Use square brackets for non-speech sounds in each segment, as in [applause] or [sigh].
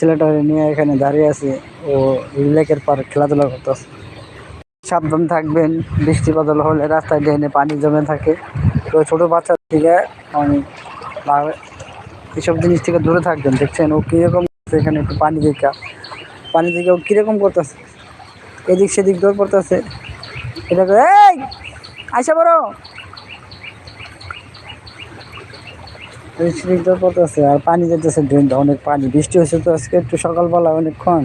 ছেলেটা নিয়ে এখানে দাঁড়িয়ে আছে। ও লেকের পার খেলাধুলা করতেছে। সাবধান থাকবেন, বৃষ্টি বাদল হলে রাস্তায় ডেনে পানি জমে থাকে। তো ছোটো বাচ্চা থেকে বা- এসব জিনিস থেকে দূরে থাকবেন, দেখছেন? ও কীরকম এখানে একটু পানি দেখা পানি দিকে ও কীরকম করতেছে? এদিক সেদিক দৌড় পড়তেছে এটা এই! আইসা বড় এদিক দৌড় পড়তেছে আর পানি যেতেছে ড্রেনটা অনেক পানি। বৃষ্টি হয়েছে তো আজকে একটু সকালবেলা অনেকক্ষণ।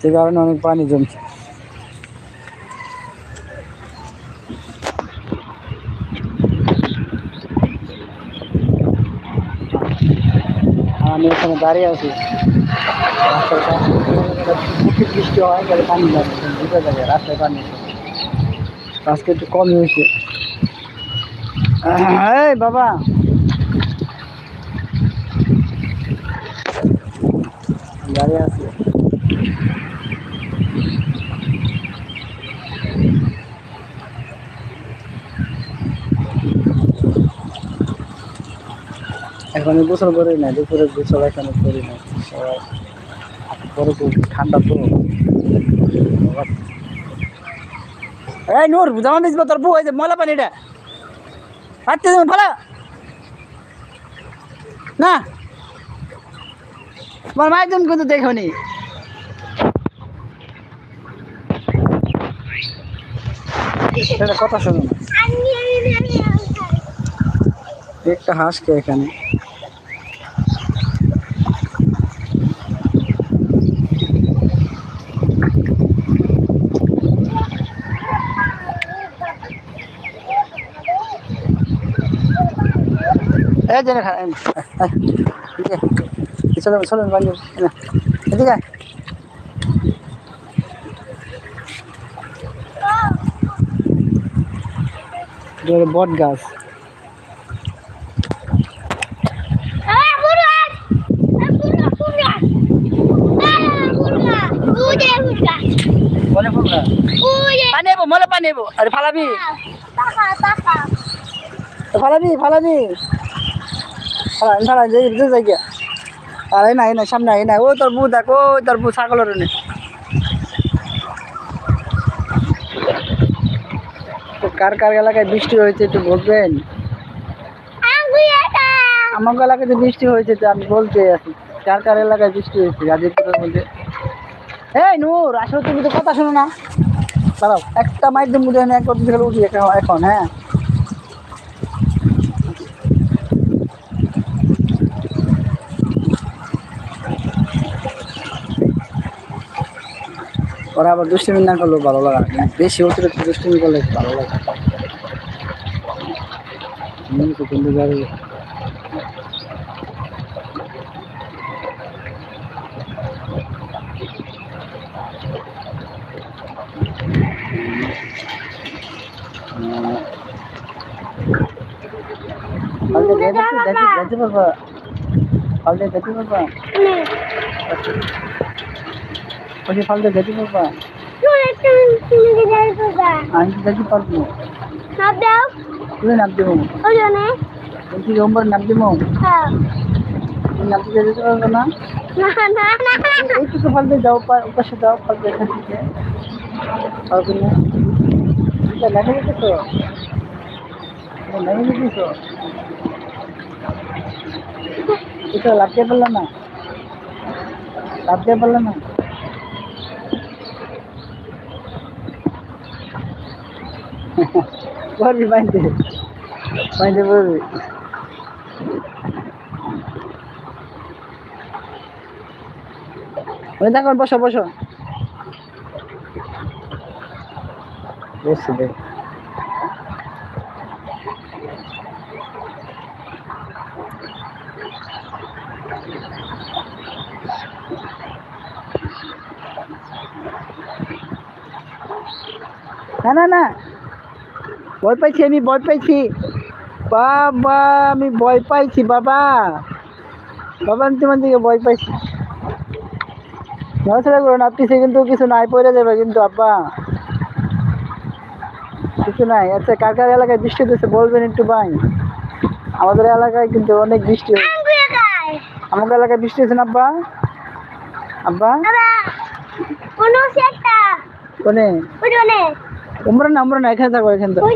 যে কারণে অনেক পানি জমছে। আমি এখানে দাঁড়িয়ে আছি। বৃষ্টি হয়, তাহলে পানি যাবে জায়গায় রাস্তায় পানি আছে। আজকে একটু কমই হয়েছে। এই বাবা! এখন গোসল করি না দুপুরে গোসল এখনও করি না পরে ঠান্ডা তো এই নূর, জামা মিসবা তোর বউ যে ময়লা পানি এটা। হাঁটতে না। তোমার মায়ের জন্য কিন্তু দেখনি। সেটা কথা শোনো। না একটা হাঁসকে এখানে। এই যে এখানে, এই, এই, এদিকে। চলো চলো বাড়ি এদিকে বট গাছ। মনে পড়ল পানি এবো মলে পানি এবো আরে ফালাবি। ফালাবি ফালাবি। যাই যাই যাই গিয়া। আরে নাই না সামনে আই না ও তোর বউ দেখ ও তোর বউ ছাগলের নে তো কার কার এলাকায় বৃষ্টি হয়েছে একটু বলবেন? আমার এলাকায় যে বৃষ্টি হয়েছে, তো আমি বলতে আছি। কার কার এলাকায় বৃষ্টি হয়েছে? গাজীপুরের মধ্যে এই নূর, আসলে তুমি তো কথা শোনো না। দাঁড়াও, একটা দিয়ে মুড়ে এনে এক করতে উঠি, এখন হ্যাঁ? ওরা আবার দুষ্টুমি না করলেও ভালো লাগে না। বেশি অতিরিক্ত দুষ্টুমি করলে ভালো লাগে হুম, তো কিন্তু যাবে পাল্টে যেতে যেতে যেতে পারবা পাল্টে যেতে যেতে তো যেতে তুই নাম দেবো। বলছি নাম দেবো। নামতে যেতে পারব না? এইটুকু পাল্টে যাও পা- পাশে যাও পাল্টে এখান থেকে পারবে না গেছো এটা নেমে গেছো এটা লাভ দিয়ে পারলাম না। লাভ দিয়ে পারলাম না? পারবি বাইতে বাইতে পারবি ওই দেখো বসো বসো। বসছি দেখ। না না না। ভয় পাইছি আমি ভয় পাইছি। বাবা আমি ভয় পাইছি বাবা। বাবা আমি তোমার দিকে ভয় পাইছি। নড়াচড়া করুন আপনি সে কিন্তু কিছু নাই পড়ে যাবে কিন্তু আব্বা। কিছু নাই আচ্ছা কার কার এলাকায় বৃষ্টি হতেছে বলবেন একটু ভাই। আমাদের এলাকায় কিন্তু অনেক বৃষ্টি আমাদের এলাকায় বৃষ্টি হয়েছে না আব্বা? আব্বা? বাবা কোনো উমরা না উমরা না এখানে থাকো এখানে থাকো।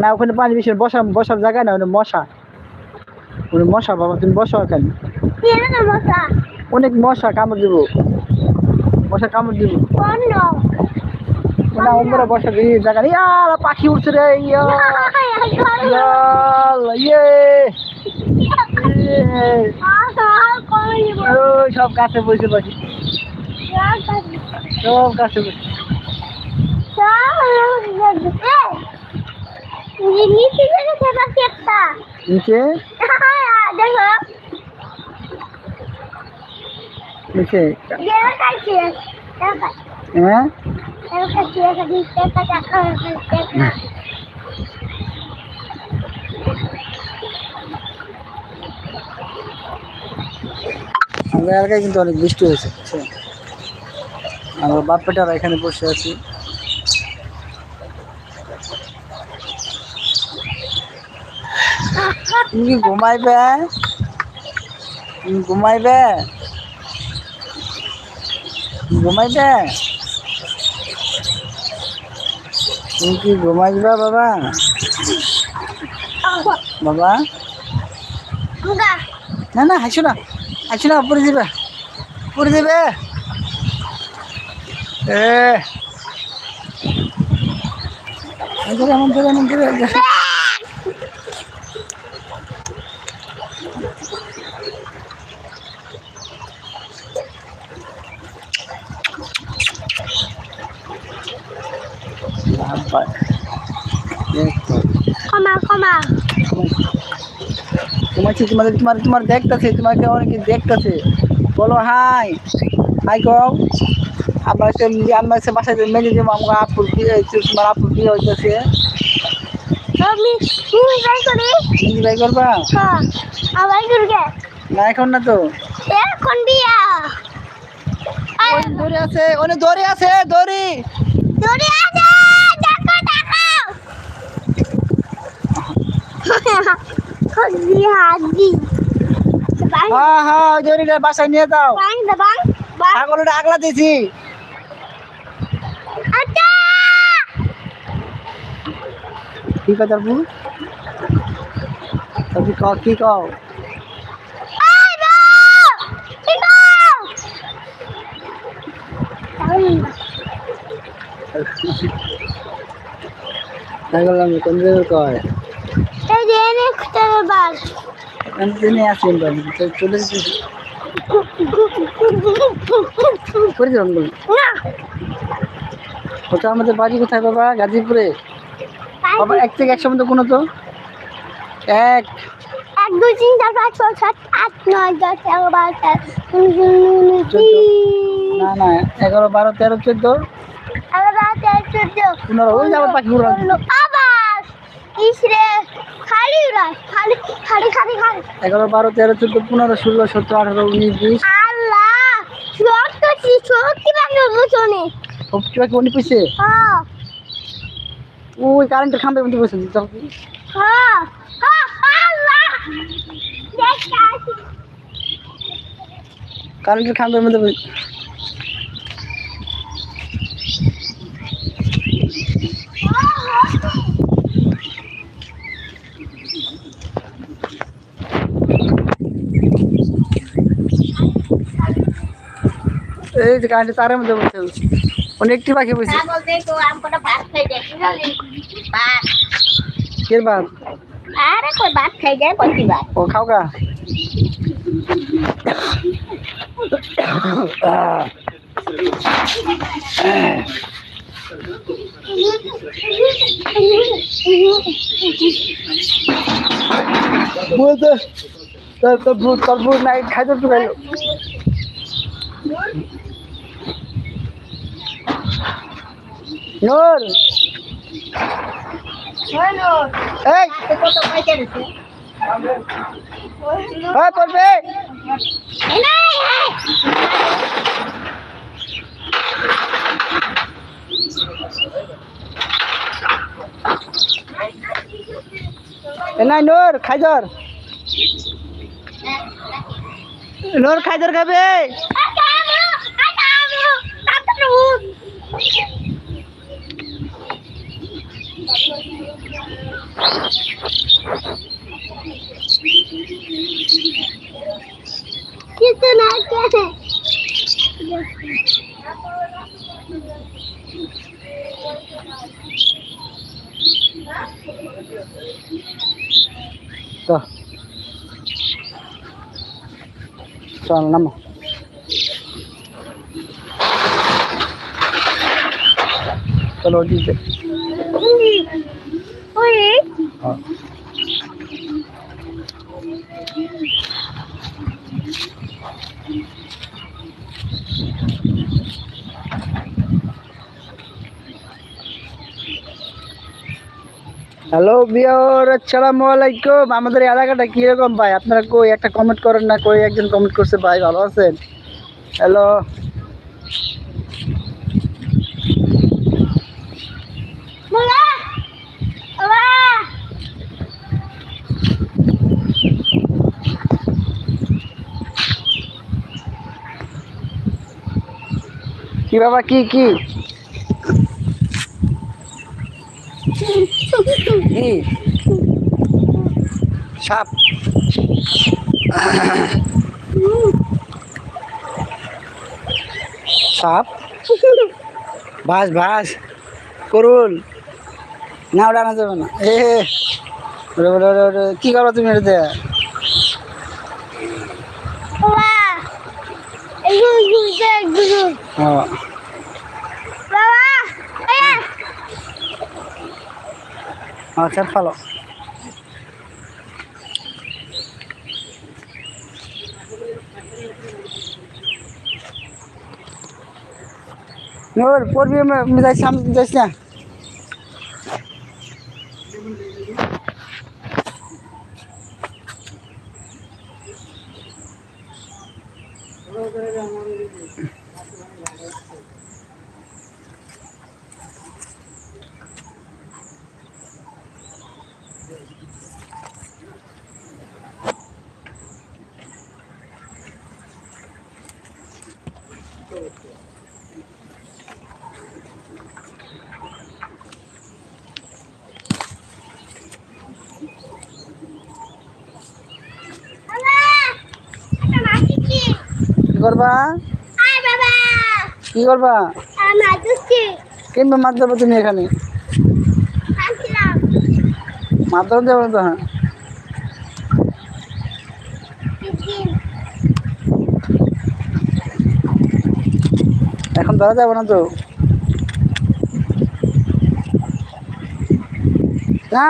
না ওখানে পানি বেশি বসার বসার জায়গা না ওখানে মশা। ওখানে মশা বাবা তুমি বসো এখানে। মশা অনেক মশা কামড় দিব। মশা কামড় দিব। না উমরা এই জায়গা ইয়ালা পাখি উঠছে রে ইয়া। ইয়ে। ইয়ে। সব গাছে বসে পাখি। সব গাছে বসে। নিচে? নিচে? হ্যাঁ? আমরা এলাকায় কিন্তু অনেক বৃষ্টি হয়েছে? আমরা বাপ পেটারা এখানে বসে আছি। তুমি কি ঘুমাইবে তুমি ঘুমাইবে তুমি ঘুমাইবে তুমি কি ঘুমাইবা বাবা বাবা না না হাসো না হাসো না পড়ে যাবে পড়ে যাবে এ এমন করে, এমন করে, এমন করে, এমন করে। বাবা, দেখো। ক্ষমা ক্ষমা কি- তোমাদের তোমার তোমার দেখতেছে তোমাকে অনেকে দেখতেছে। বলো হাই হাই কও আমার সে আমার সে বাসায় দিব আমার আপুর বিয়ে হয়েছে তোমার আপুর বিয়ে হইতেছে। আমি তুমি যাই করি তুমি ভাই করবা? হ্যাঁ না এখন না তো। এখন বিয়া। দড়ি আছে অনেক দড়ি আছে দড়ি। দূরে আছে দেখো দেখো। [laughs] খুদি হাদি বাং হ্যাঁ হ্যাঁ ওই দড়িটা বাসায় নিয়ে যাও বাং বাং বাং ছাগলটা আগলা দিয়েছি আচ্ছা ঠিক আছে আপু তুমি কও কি কও আই বা ইকো ছাগল আমি কোন জায়গায় কয় এই যে আমি চলে যেতেছি করে দিলাম ওটা আমাদের বাড়ি কোথায় বাবা? গাজীপুরে। বাবা এক থেকে একশো মধ্যে কোনো তো এক। এক দুই তিন চার পাঁচ ছয় সাত আট নয় দশ এগারো বারো তেরো না না এগারো বারো তেরো চোদ্দ। এগারো বারো তেরো চোদ্দ। পনেরো ওই যাবার পাখি উড়াল। এগারো বারো তেরো চোদ্দ পনেরো ষোলো সতেরো আঠারো উনিশ বিশ। সবজি পাখি উনি পিছিয়ে হ্যাঁ। ওই কারেন্টের খাম্পের মধ্যে বসে হ্যাঁ হ্যাঁ দেখতে আসি কারেন্টের খাম্পের মধ্যে বসে এই যে কারেন্টের তারের মধ্যে বসে অনেকটি পাখি বসে ছাগল দেখো আমকটা ভাত খাই যায় ভাত কে বাদ আরে কই ভাত খাই যায় কই ভাত ও খাও গা। বলতে তার তো ভূত, তার ভূত নাই খাইতে তো খাইলো। নূর। এই। পয়সা দিছে হ্যাঁ করবে। নাই নূর খাইদর। নূর খাইদর খাবে। কিছু না কে তো চল নামো চলো ডিজে হ্যাঁ হ্যালো বিয়র আসসালামু আলাইকুম। আমাদের এলাকাটা কীরকম ভাই? আপনারা কই? একটা কমেন্ট করেন না, কই একজন কমেন্ট করছে, ভাই ভালো আছেন? হ্যালো বাবা বাবা কি বাবা কি কি? কি? সাপ। সাপ? বাস বাস। করুন। না ওটা আনা যাবে না। এ কি করো তুমি এটাতে? ও, বাবা এই আচ্ছা ভালো নোর পড়বি যাই সামনে যাইস না বাবা একটা মাছি কি কি করবা? কি করবা? আমি মাছি দেবো তুমি এখানে? মাছ ধরতে দেবো তো হ্যাঁ? এখন ধরা যাবে না তো? না?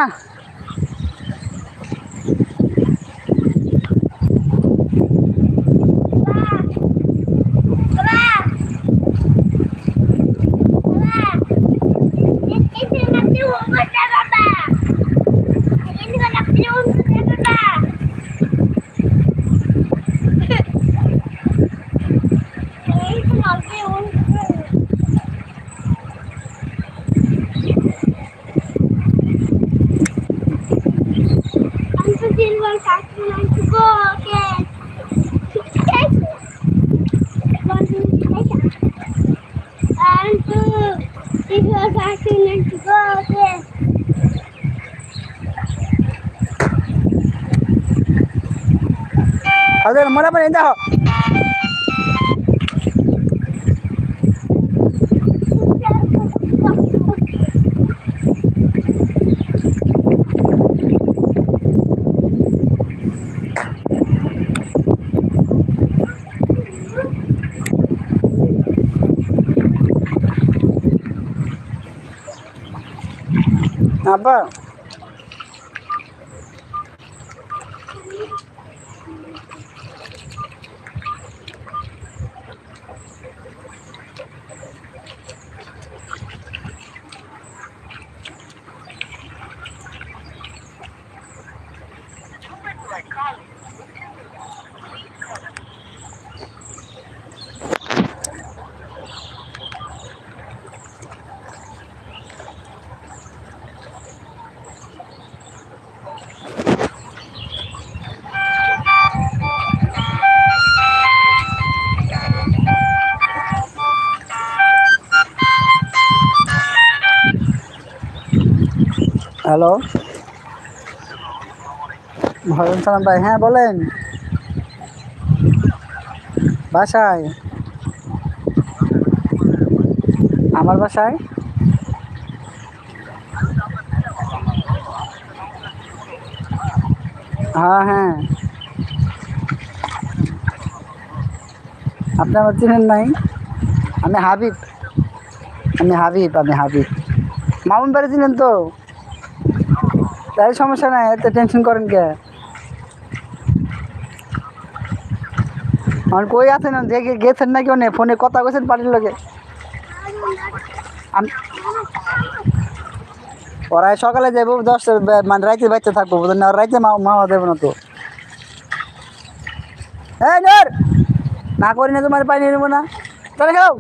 মনে পড়ে দেখো। আব্বা। হ্যালো। ওয়ালাইকুম সালাম ভাই হ্যাঁ বলেন। বাসায়? আমার বাসায়? হ্যাঁ হ্যাঁ। আপনি আমার চিনেন নাই। আমি হাবিব। আমি হাবিব আমি হাবিব। মামুন বাড়ি চিনেন তো? তাই সমস্যা নাই, এত টেনশন করেন কে? আমার কই আছেন? দেখে গেছেন নাকি অনেক? ফোনে কথা কইছেন পার্টির আম- ওরা সকালে যাব দশটা মানে রাইতে বাইতে থাকব, বুঝলেন না? রাইতে মা মাওয়া দেবো না তো। এই নর! না করি না তোমার পানি নেব না। তাহলে খাও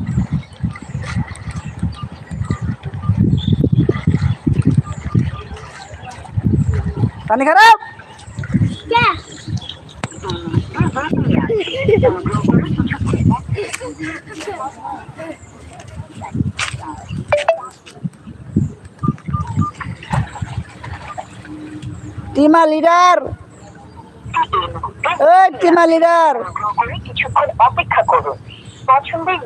পানি খারাপ? টিমা লিডার এই টিমা লিডার কিছুক্ষণ অপেক্ষা করুন পছন্দের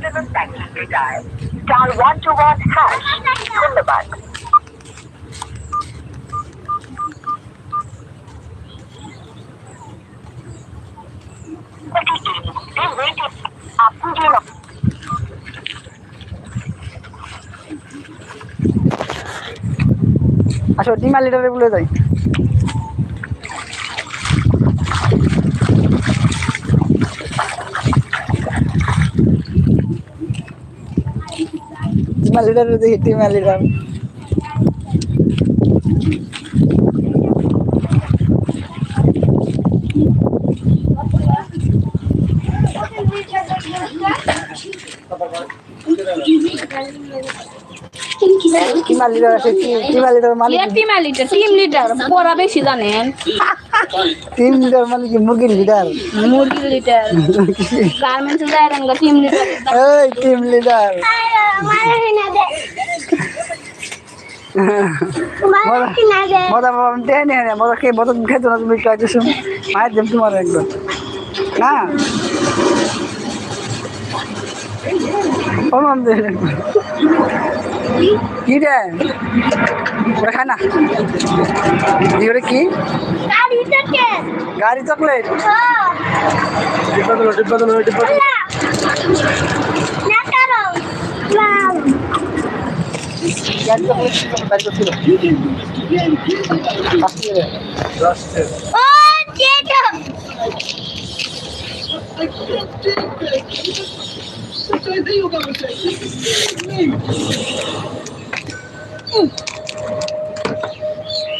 menu star one two one hash ধন্যবাদ। টিমা লিডারে বলে যাই। টিমা লিডার দেখি টিমা লিডার টিমা লিডার আছে? টিমা লিডার মানে কি? Team litre? টিম লিটার পড়া বেশি জানেন। টিম লিডার মানে কি মুরগির লিডার মুরগির লিটার। গার্মেন্টস যায় রঙ টিম লিটার। এই টিম লিডার মারে না দে মারে না দে মজা বাবা আমি দেয় নিয়ে মজা খেয়ে মজা খেতো না তুমি কাজ মায়ের দেব তোমার একবার। না? কি রে? ওরা খায় না ওরে কি? গাড়ি চকলেট ডিব্বা দিলো ডিব্বা দিলো ডিব্বা দিলো না না করো না গাড়ি চকলেট গাড়ি চকলেট আসছে রে ও যেটা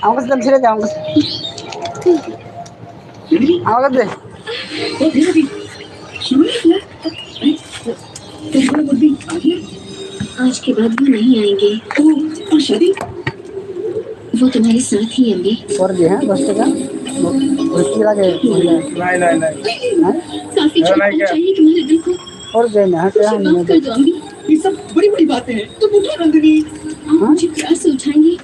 আমার কাছে দাম ছেড়ে দে আমার কাছে আমার কাছে দে। आज के बाद वो नहीं आएंगे ओ, और शादी वो तुम्हारे साथ ही होंगे করে দিয়ে হ্যাঁ দশ টাকা ওই কি লাগে নাই নাই নাই হ্যাঁ काफी नहीं, चौंकना क्या? चाहिए तुम्हारे दिल को और जय नहा क्या ये सब बड़ी बड़ी बातें हैं। तो बुढ़िया नंदिनी। आप मुझे क्या उठाएँगे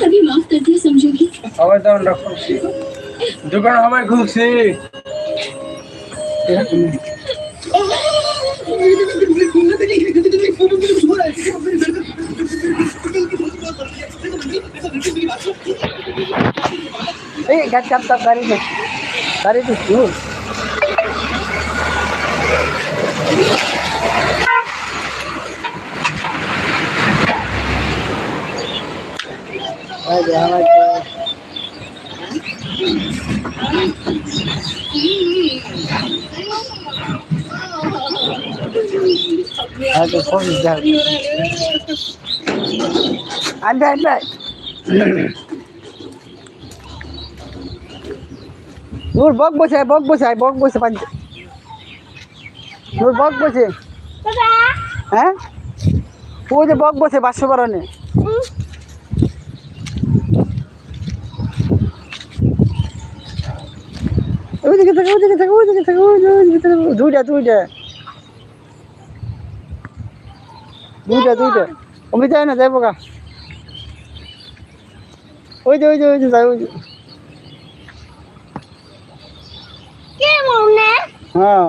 तभी माफ़ कर दिया समझोगी? अब तो हम रखो दुकान हमें घूम से ए गट गट कर कर दे क्यों? Ada phone jauh. Ada ada. Nur bok bos ay bok bos ay bok bos panjang. নূর বক বসে। হ্যাঁ? ওই যে বক বসে বাসো কারণে ওইদিকে থাকে ওইদিকে থাকে ওইদিকে থাকে ওই ওইদিকে থাকে, দুইটা দুইটা। দুইটা দুইটা। আমি যাই না যাইবো গা ওই যে ওই যে ওই যে যাই ওই যে। হ্যাঁ।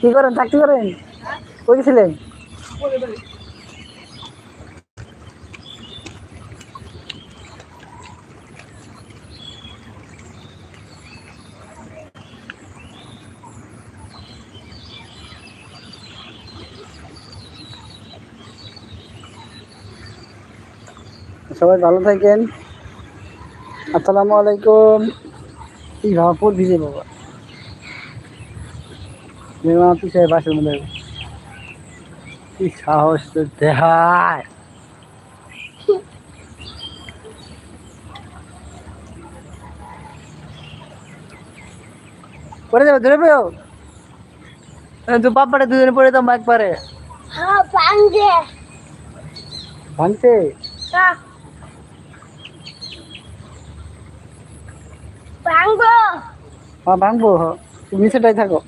কি করেন চাকরি করেন? কই গেছিলেন? সবাই ভালো থাকেন। আসসালামু আলাইকুম। এই ভাপুর ভিজে বাবা মেমা পিছিয়ে বাসের মধ্যে কি সাহস তো দেখায় পরে যাবে ধরে পেও তো বাপ্পাটা দুজনে পড়ে তো মাইক পারে হ্যাঁ পাঞ্জে ভাঙছে ভাঙ্গো হ্যাঁ ভাঙবো হ তুমি সেটাই থাকো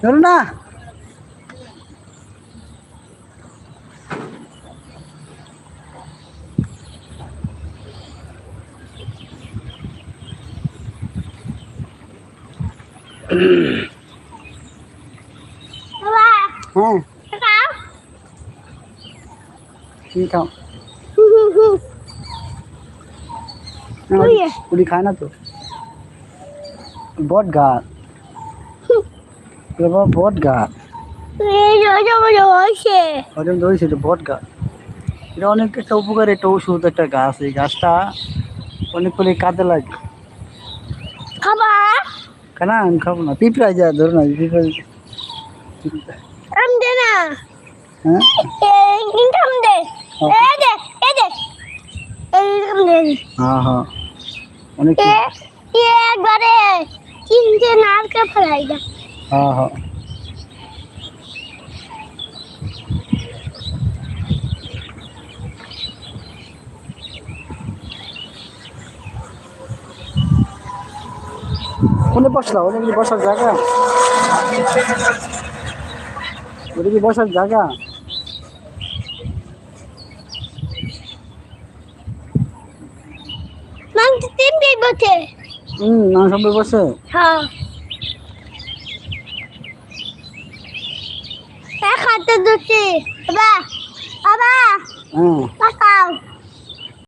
ধরো না বাবা হ্যাঁ খাও কি খাও হু হু হু না, ওই যে। পুরি খায় না তো। বট গাছ। বাবা বট গাছ। ধরেছে এটা বট এটা অনেক একটা উপকার একটা ওষুধ একটা গাছ। এই গাছটা অনেক করে কাজে লাগে। খাবা? আমি খাব না। পিঁপড়ায় যা ধরো না পিঁপড়ায় আম দে না। হ্যাঁ? দে। এই দে এই দে এই ইনকাম দে হ্যাঁ। হ্যাঁ অনেক এ একবারে তিনটে নারকে ফেলাই দে হ্যাঁ হ্যাঁ। কোনে বসলা? ওটা কি বসার জায়গা? ওটা কি বসার জায়গা মান বসে। হুম না সবাই বসে? হ্যাঁ। হাতে দুটি। বাবা বাবা। হ্যাঁ। তাকাও